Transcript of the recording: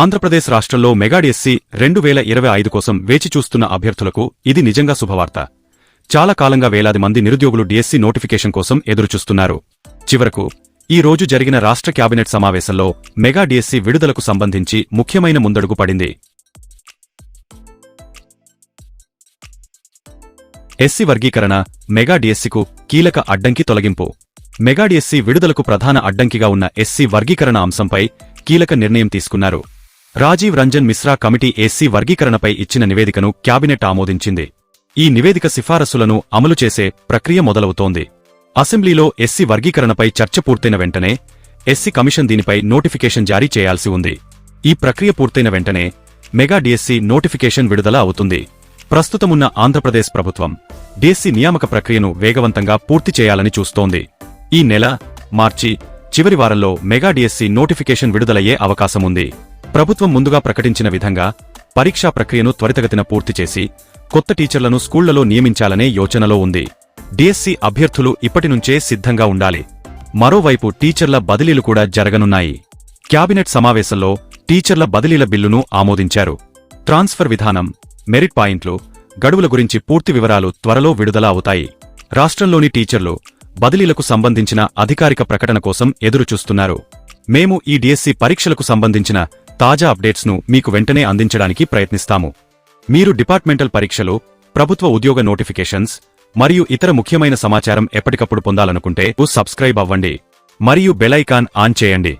ఆంధ్రప్రదేశ్ రాష్ట్రంలో మెగాడిఎస్సీ రెండు వేల ఇరవై ఐదు కోసం వేచి చూస్తున్న అభ్యర్థులకు ఇది నిజంగా శుభవార్త. చాలా కాలంగా వేలాది మంది నిరుద్యోగులు డిఎస్సీ నోటిఫికేషన్ కోసం ఎదురుచూస్తున్నారు. చివరకు ఈ రోజు జరిగిన రాష్ట్ర క్యాబినెట్ సమావేశంలో మెగాడిఎస్సీ విడుదలకు సంబంధించి ముఖ్యమైన ముందడుగు పడింది. ఎస్సీ వర్గీకరణ మెగాడిఎస్సీకు కీలక అడ్డంకి తొలగింపు. మెగాడిఎస్సీ విడుదలకు ప్రధాన అడ్డంకిగా ఉన్న ఎస్సీ వర్గీకరణ అంశంపై కీలక నిర్ణయం తీసుకున్నారు. రాజీవ్ రంజన్ మిశ్రా కమిటీ ఎస్సీ వర్గీకరణపై ఇచ్చిన నివేదికను క్యాబినెట్ ఆమోదించింది. ఈ నివేదిక సిఫారసులను అమలు చేసే ప్రక్రియ మొదలవుతోంది. అసెంబ్లీలో ఎస్సీ వర్గీకరణపై చర్చ పూర్తయిన వెంటనే ఎస్సీ కమిషన్ దీనిపై నోటిఫికేషన్ జారీ చేయాల్సి ఉంది. ఈ ప్రక్రియ పూర్తయిన వెంటనే మెగా డిఎస్సీ నోటిఫికేషన్ విడుదల అవుతుంది. ప్రస్తుతమున్న ఆంధ్రప్రదేశ్ ప్రభుత్వం డిఎస్సీ నియామక ప్రక్రియను వేగవంతంగా పూర్తి చేయాలని చూస్తోంది. ఈ నెల మార్చి చివరి వారంలో మెగా డిఎస్సీ నోటిఫికేషన్ విడుదలయ్యే అవకాశముంది. ప్రభుత్వం ముందుగా ప్రకటించిన విధంగా పరీక్షా ప్రక్రియను త్వరితగతిన పూర్తి చేసి కొత్త టీచర్లను స్కూళ్ళలో నియమించాలనే యోచనలో ఉంది. డిఎస్సి అభ్యర్థులు ఇప్పటినుంచే సిద్ధంగా ఉండాలి. మరోవైపు టీచర్ల బదిలీలు కూడా జరగనున్నాయి. క్యాబినెట్ సమావేశంలో టీచర్ల బదిలీల బిల్లును ఆమోదించారు. ట్రాన్స్ఫర్ విధానం మెరిట్ పాయింట్లు గడువుల గురించి పూర్తి వివరాలు త్వరలో విడుదల అవుతాయి. రాష్ట్రంలోని టీచర్లు బదిలీలకు సంబంధించిన అధికారిక ప్రకటన కోసం ఎదురుచూస్తున్నారు. మేము ఈ డిఎస్సి పరీక్షలకు సంబంధించిన తాజా అప్డేట్స్ను మీకు వెంటనే అందించడానికి ప్రయత్నిస్తాము. మీరు డిపార్ట్మెంటల్ పరీక్షలు ప్రభుత్వ ఉద్యోగ నోటిఫికేషన్స్ మరియు ఇతర ముఖ్యమైన సమాచారం ఎప్పటికప్పుడు పొందాలనుకుంటే సబ్స్క్రైబ్ అవ్వండి. మరియు బెలైకాన్ ఆన్ చేయండి.